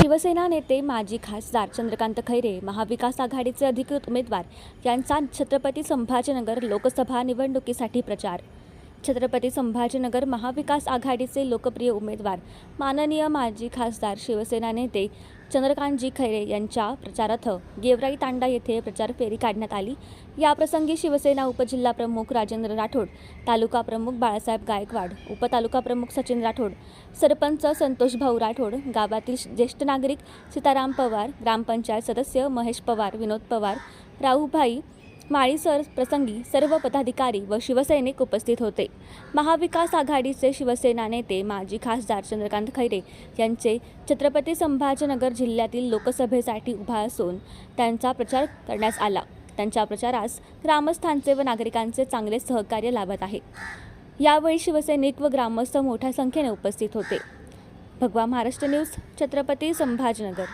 शिवसेना नेते माजी खासदार चंद्रकांत खैरे महाविकास आघाडीचे अधिकृत उमेदवार यांचा छत्रपती संभाजीनगर लोकसभा निवडणुकीसाठी प्रचार छत्रपती संभाजीनगर महाविकास आघाडीचे लोकप्रिय उमेदवार माननीय माजी खासदार शिवसेना नेते चंद्रकांतजी खैरे यांच्या प्रचारार्थ गेवराई तांडा येथे प्रचार फेरी काढण्यात आली. याप्रसंगी शिवसेना उपजिल्हा प्रमुख राजेंद्र राठोड तालुका प्रमुख बाळासाहेब गायकवाड उपतालुका प्रमुख सचिन राठोड सरपंच संतोष भाऊ राठोड गावातील ज्येष्ठ नागरिक सीताराम पवार ग्रामपंचायत सदस्य महेश पवार विनोद पवार राहुभाई माळीसर प्रसंगी सर्व पदाधिकारी व शिवसैनिक उपस्थित होते. महाविकास आघाडीचे शिवसेना नेते माजी खासदार चंद्रकांत खैरे यांचे छत्रपती संभाजीनगर जिल्ह्यातील लोकसभेसाठी उभा असून त्यांचा प्रचार करण्यास आला. त्यांच्या प्रचारास ग्रामस्थांचे व नागरिकांचे चांगले सहकार्य लाभत आहे. यावेळी शिवसैनिक व ग्रामस्थ मोठ्या संख्येने उपस्थित होते. भगवा महाराष्ट्र न्यूज छत्रपती संभाजीनगर.